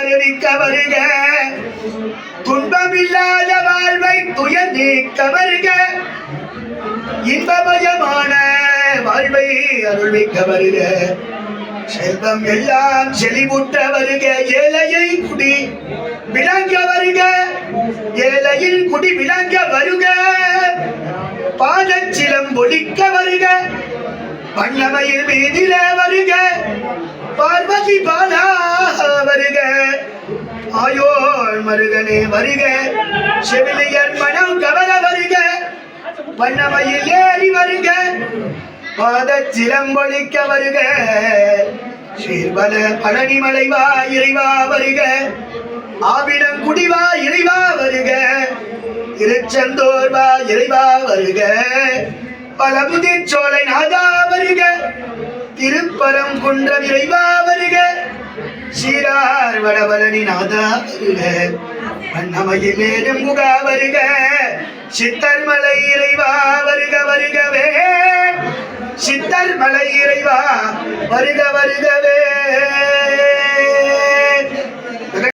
அறிவிக்க வருக துன்பமில்லாத வாழ்வை துயர் நீக்க வருக இன்பமயமான வாழ்வை அருள்விக்க வருக செல்வம் எல்லாம் செழிவுற்ற வருக ஏழையை குடி விளங்க வருக ஏழையில் குடி விளங்க வருக பாதச்சிலம் ஒழிக்க வருக பண்ணமையில் மீதில வருக பார்வதி பாலா வருக ஆயோள் மருகனே வருக. செவிலியர் மனம் கவர வருக. வண்ணமையில் ஏறி வருக. பாத சிலம்பொழிக்க வருக. சீர்வல பழனி மலைவா இறைவா வருக. ஆவிடம் குடிவா இறைவா வருக. திருச்செந்தோர்வா இறைவா வருக. பலபுதிர் சோலை நாதா வருக. திருப்பரம் குன்ற இறைவா வருக. சீரார் வடபலனி நாதா வருக வண்ணமையில் ஏறும் முகா வருக சித்தர் மலை இறைவா வருக வருகவே. சித்தர் மலை இறைவா வருக வருகவே.